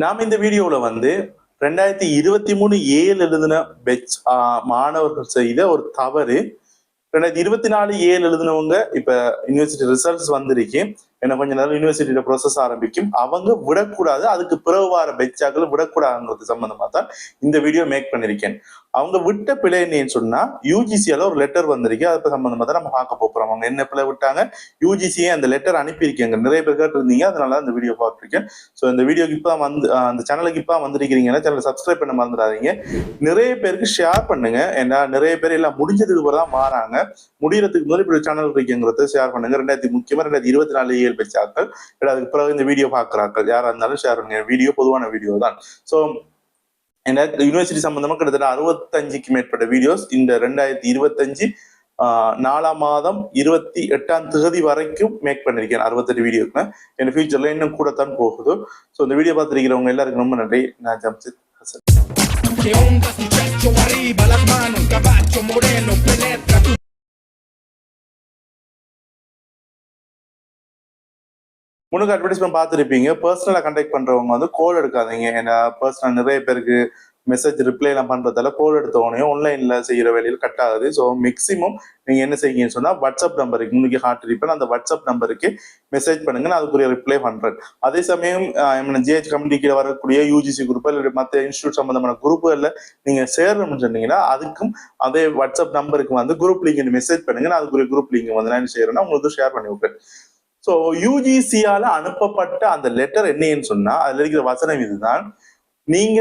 நாம் இந்த வீடியோல வந்து ரெண்டாயிரத்தி இருபத்தி மூணு ஏழு எழுதின பெச் மாணவர்கள் செய்த ஒரு தவறு. ரெண்டாயிரத்தி இருபத்தி நாலு ஏழு எழுதினவங்க இப்ப யூனிவர்சிட்டி ரிசல்ட்ஸ் வந்திருக்கு. என்ன கொஞ்ச நேரம் யூனிவர்சிட்டியில ப்ரோசஸ் ஆரம்பிக்கும். அவங்க விடக்கூடாது அதுக்கு பிறகு வார பெச்சாக்கள் விடக்கூடாதுங்கிறது சம்பந்தமா தான் இந்த வீடியோ மேக் பண்ணிருக்கேன். அவங்க விட்ட பிழை என்னன்னு சொன்னா யூஜிசியால ஒரு லெட்டர் வந்திருக்கு. அது சம்பந்தமா தான் நம்ம பார்க்க போறோம். அவங்க என்ன பிழை விட்டாங்க? யூஜிசியே அந்த லெட்டர் அனுப்பியிருக்கீங்க. நிறைய பேர் கேட்டிருந்தீங்க. அதனால அந்த வீடியோ பார்த்துருக்கேன். ஸோ இந்த வீடியோக்கு இப்போ வந்து அந்த சேனலுக்கு இப்போ வந்திருக்கிறீங்கன்னா சேனல் சப்ஸ்கிரைப் பண்ண மறந்துடாதீங்க. நிறைய பேருக்கு ஷேர் பண்ணுங்க. ஏன்னா நிறைய பேர் எல்லாம் முடிஞ்சதுக்கு பிறகு தான் மாறாங்க. முடியறதுக்கு முன்னாடி இப்படி சேனல் இருக்குங்கிறத ஷேர் பண்ணுங்க. ரெண்டாயிரத்தி முக்கியமா ரெண்டாயிரத்தி இருபத்தி நாலு ஏழு பெச்சாக்கள் இல்லை அதுக்கு பிறகு இந்த வீடியோ பார்க்குறாக்கள் யாராக இருந்தாலும் ஷேர் பண்ணுங்க. வீடியோ பொதுவான வீடியோ தான். ஸோ எனக்கு யூனிவர்சிட்டி சம்பந்தமா கிட்டத்தட்ட அறுபத்தஞ்சுக்கு மேற்பட்ட வீடியோஸ் இந்த ரெண்டாயிரத்தி இருபத்தஞ்சு நாலாம் மாதம் இருபத்தி எட்டாம் தேதி வரைக்கும் மேக் பண்ணிருக்கேன் அறுபத்தெட்டு வீடியோக்கு என் ஃபியூச்சர்ல இன்னும் கூட தான் போகுது. ஸோ இந்த வீடியோ பார்த்துருக்கிறவங்க எல்லாருக்கும் ரொம்ப நன்றி. நான் ஜம்சித் ஹசன். முன்னுக்கு அட்வர்டைஸ்மெண்ட் பார்த்துருப்பீங்க. பர்சனலாக கண்டக்ட் பண்றவங்க வந்து கோல் எடுக்காதீங்க. ஏன்னா பர்சனல் நிறைய பேருக்கு மெசேஜ் ரிப்ளை எல்லாம் பண்றதால கோல் எடுத்த உடனே ஆன்லைன்ல செய்யற வேலையில் கட் ஆகுது. ஸோ மேக்ஸிமம் நீங்க என்ன செய்யுங்கன்னு சொன்னால் வாட்ஸ்அப் நம்பருக்கு இன்னைக்கு ஹார்ட் ரிப்பன் அந்த வாட்ஸ்அப் நம்பருக்கு மெசேஜ் பண்ணுங்க நான் அதுக்குரிய ரிப்ளை பண்றேன். அதே சமயம் ஜிஹெச் கம்யூனிட்டியில வரக்கூடிய யூஜிசி குரூப் இல்லை மற்ற இன்ஸ்டியூட் சம்பந்தமான குரூப்புகளில் நீங்க சேரணும்னு சொன்னீங்கன்னா அதுக்கும் அதே வாட்ஸ்அப் நம்பருக்கு வந்து குரூப் லிங்க் மெசேஜ் பண்ணுங்க நான் அதுக்குரிய குரூப் லிங்க் வந்து நான் சேருன்னா உங்களுக்கு ஷேர் பண்ணி விட்றேன் ஸோ யூஜிசியால அனுப்பப்பட்ட அந்த லெட்டர் என்னன்னு சொன்னா அதுல இருக்கிற வசனம் இதுதான். நீங்க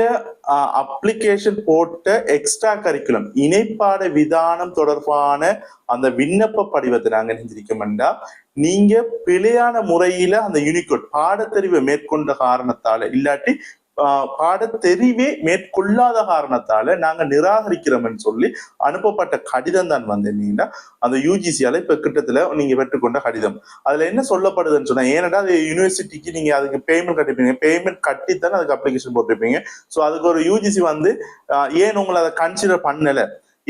அப்ளிகேஷன் போட்ட எக்ஸ்ட்ரா கரிக்குலம் இணைப்பாட விதானம் தொடர்பான அந்த விண்ணப்ப படிவத்தை நாங்க நினைஞ்சிருக்கோம்டா நீங்க பிழையான முறையில அந்த யூனிகோட் பாடத்தறிவை மேற்கொண்ட காரணத்தால இல்லாட்டி பாடத்தெரிவே மேற்கொள்ளாத காரணத்தால நாங்க நிராகரிக்கிறோம்னு சொல்லி அனுப்பப்பட்ட கடிதம் தான் வந்து என்னன்னா அந்த யூஜிசியால இப்ப கிட்டத்துல நீங்க பெற்றுக்கொண்ட கடிதம். அதுல என்ன சொல்லப்படுதுன்னு சொன்னா ஏன்னா அது யூனிவர்சிட்டிக்கு நீங்க அதுக்கு பேமெண்ட் கட்டிப்பீங்க. பேமெண்ட் கட்டித்தானே அதுக்கு அப்ளிகேஷன் போட்டிருப்பீங்க. ஸோ அதுக்கு ஒரு யூஜிசி வந்து ஏன் உங்களை அதை கன்சிடர் பண்ணல?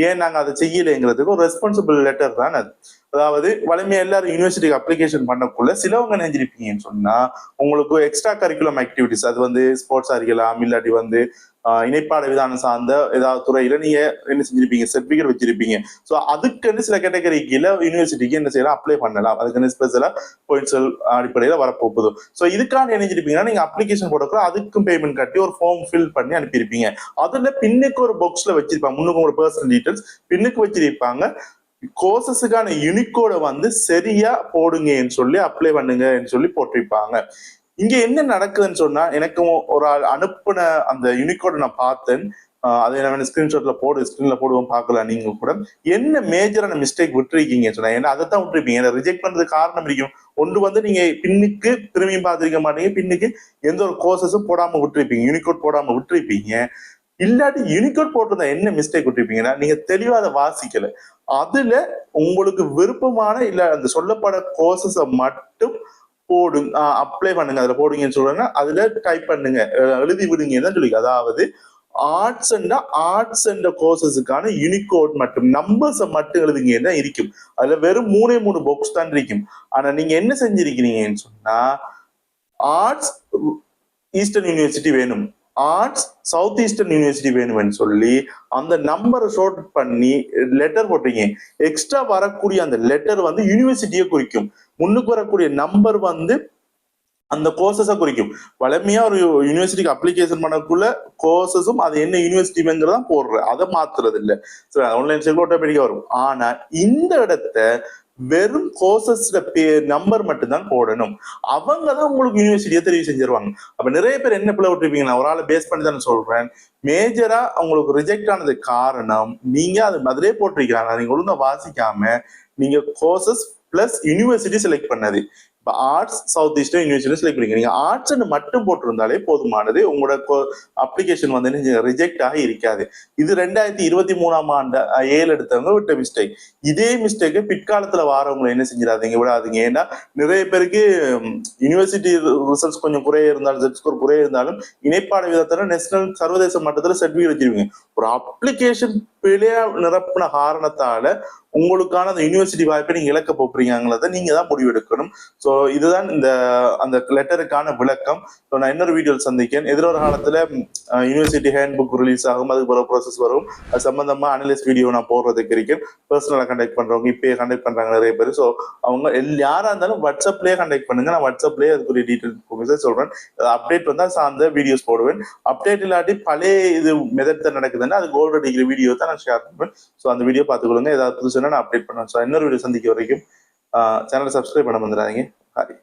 ஏன் நாங்க அதை செய்யலைங்கிறதுக்கு ஒரு ரெஸ்பான்சிபிள் லெட்டர் தான் அது. அதாவது வலிமையா எல்லாரும் யூனிவர்சிட்டிக்கு அப்ளிகேஷன் பண்ணக்குள்ள சிலவங்க நினைஞ்சிருப்பீங்கன்னு சொன்னா உங்களுக்கு எக்ஸ்ட்ரா கரிக்குலம் ஆக்டிவிட்டிஸ் அது வந்து ஸ்போர்ட்ஸா இருக்கலாம் இல்லாட்டி வந்து ஆஹ் இணைப்பாட விதானம் சார்ந்த ஏதாவது துறையில நீங்க என்ன செஞ்சிருப்பீங்க சர்டிபிகேட் வச்சிருப்பீங்க. ஸோ அதுக்குன்னு சில கேட்டகரி கீழே யூனிவர்சிட்டிக்கு என்ன செய்யலாம் அப்ளை பண்ணலாம். அதுக்குன்னு ஸ்பெஷலா பாயிண்ட்ஸ் அடிப்படையில வரப்போகுது. ஸோ இதுக்கான நினைஞ்சிருப்பீங்கன்னா நீங்க அப்ளிகேஷன் போடக்கூட அதுக்கும் பேமெண்ட் கட்டி ஒரு ஃபார்ம் ஃபில் பண்ணி அனுப்பியிருப்பீங்க. அதுல பின்னுக்கு ஒரு பாக்ஸ்ல வச்சிருப்பாங்க. முன்னுக்கு ஒரு பர்சனல் டீட்டெயில்ஸ் பின்னுக்கு வச்சிருப்பாங்க. கோர்சஸுக்கான யூனிக்கோட வந்து சரியா போடுங்கன்னு சொல்லி அப்ளை பண்ணுங்கன்னு சொல்லி போட்டிருப்பாங்க. இங்க என்ன நடக்குதுன்னு சொன்னா எனக்கு ஒரு ஆள் அனுப்புன அந்த யூனிகோடை நான் பார்த்தேன். அதை நான் ஸ்கிரீன்ஷாட்ல போடு ஸ்கிரீன்ல போடுவோம் பார்க்கலாம் நீங்க கூட. என்ன மேஜரான மிஸ்டேக் விட்டுருக்கீங்க சொன்னா ஏன்னா அதை தான் விட்டுருப்பீங்க. ஏன்னா ரிஜெக்ட் பண்றதுக்கு காரணம் இருக்கும் ஒன்று வந்து நீங்க பின்னுக்கு திரும்பியும் பார்த்திருக்க மாட்டீங்க. பின்னுக்கு எந்த ஒரு கோர்சஸும் போடாம விட்டுருப்பீங்க. யூனிகோட் போடாம விட்டுருப்பீங்க. இல்லாட்டி யூனிகோட் போட்டிருந்தா என்ன மிஸ்டேக் விட்டுருப்பீங்கன்னா நீங்க தெளிவா அதை வாசிக்கல. அதுல உங்களுக்கு விருப்பமான இல்ல அந்த சொல்லப்பட கோர்சஸை மட்டும் போடுங்க அப்ளை பண்ணுங்க. அதுல போடுங்கன்னு சொல்றாங்க அதுல டைப் பண்ணுங்க. எழுதி விடுங்க தான் சொல்லி அதாவது ஆர்ட்ஸ் அண்ட் ஆர்ட்ஸ் அண்ட் கோர்சஸுக்கான யூனிகோட் மட்டும் நம்பர்ஸை மட்டும் எழுதுங்க தான் இருக்கும். அதுல வெறும் மூணே மூணு பாக்ஸ் தான் இருக்கும். ஆனா நீங்க என்ன செஞ்சிருக்கிறீங்கன்னு சொன்னா ஆர்ட்ஸ் ஈஸ்டர்ன் யூனிவர்சிட்டி வேணும். ஆர்ட்ஸ் சவுத் ஈஸ்டர்ன் யூனிவர்சிட்டி வேணும்னு சொல்லி அந்த நம்பரை ஷோர்ட் பண்ணி லெட்டர் போட்டீங்க எக்ஸ்ட்ரா வரக்கூடிய அந்த லெட்டர் வந்து யூனிவர்சிட்டியை குறிக்கும். முன்னுக்கு வரக்கூடிய நம்பர் வந்து அந்த கோர்சஸை குறிக்கும். வளமையா ஒரு யூனிவர்சிட்டிக்கு அப்ளிகேஷன் பண்ணக்குள்ள கோர்சஸும் அது என்ன யூனிவர்சிட்டிங்கிறதா போடுற. அதை மாத்துறது இல்ல ஆன்லைன் செக் ஆட்டோமேட்டிக்கா வரும். ஆனா இந்த இடத்த வெறும் கோர்சஸ்ல பே நம்பர் மட்டும்தான் போடணும். அவங்க தான் உங்களுக்கு யூனிவர்சிட்டியை தெரிவு செஞ்சிருவாங்க. அப்ப நிறைய பேர் என்ன பிள்ளை விட்டுருப்பீங்க நான் ஒரு ஆளை பேஸ் பண்ணி தானே சொல்றேன். மேஜரா அவங்களுக்கு ரிஜெக்ட் ஆனதுக்கு காரணம் நீங்க அது அதிலே போட்டிருக்கிறாங்க நீங்க ஒழுங்கா வாசிக்காம நீங்க கோர்சஸ் பிளஸ் யூனிவர்சிட்டி செலக்ட் பண்ணது. இப்போ arts south eastern university select பண்ணிக்க ஆர்ட்ஸ்னு மட்டும் போட்டிருந்தாலே போதுமானது. உங்களோட அப்ளிகேஷன் வந்து ரிஜெக்ட் ஆகி இருக்காது. இது ரெண்டாயிரத்தி இருபத்தி மூணாம் ஆண்டு ஏழு எடுத்தவங்க விட்ட மிஸ்டேக் இதே மிஸ்டேக்கை பிற்காலத்தில் வாரவங்களை என்ன செஞ்சிடாதீங்க விடாதீங்க. ஏன்னா நிறைய பேருக்கு யூனிவர்சிட்டி ரிசல்ட்ஸ் கொஞ்சம் குறைய இருந்தாலும் செட் ஸ்கோர் குறைய இருந்தாலும் இணைப்பாடு விதத்தில் நேஷனல் சர்வதேச மட்டத்தில் சர்டிஃபிகேட் வச்சிருவீங்க. ஒரு அப்ளிகேஷன் பிழையா நிரப்பின காரணத்தால உங்களுக்கான அந்த யூனிவர்சிட்டி வாய்ப்பை நீங்க இழக்க போறீங்கிறத நீங்க தான் முடிவெடுக்கணும். ஸோ இதுதான் இந்த அந்த லெட்டருக்கான விளக்கம். ஸோ நான் இன்னொரு வீடியோவில் சந்திக்கேன் எதிரொரு காலத்துல யூனிவர்சிட்டி ஹேண்ட் புக் ரிலீஸ் ஆகும். அதுக்கு பிறகு ப்ராசஸ் வரும். அது சம்பந்தமா அனலிஸ்ட் வீடியோ நான் போடுறதுக்கு இருக்கேன். பர்சனலாக கண்டக்ட் பண்றவங்க இப்பயே கண்டக்ட் பண்றாங்க நிறைய பேர். ஸோ அவங்க யாரா இருந்தாலும் வாட்ஸ்அப்லயே கண்டக்ட் பண்ணுங்க. நான் வாட்ஸ்அப்லயே அதுக்குரிய டீட்டெயில் சொல்றேன். அப்டேட் வந்தா சார்ந்த வீடியோஸ் போடுவேன். அப்டேட் இல்லாட்டி பழைய இது மெதட் நடக்குதுன்னா அது கோல்டு டிகிரி வீடியோ தான் நான் ஷேர் பண்ணுவேன் ஸோ அந்த வீடியோ பார்த்துக்கொள்ளுங்க. ஏதாவது புதுசுன்னா நான் அப்டேட் பண்ணுவேன் ஸோ இன்னொரு வீடியோ சந்திக்க வரைக்கும் சேனலை சப்ஸ்கிரைப் பண்ண வந்துடாதீங்க ஹாய்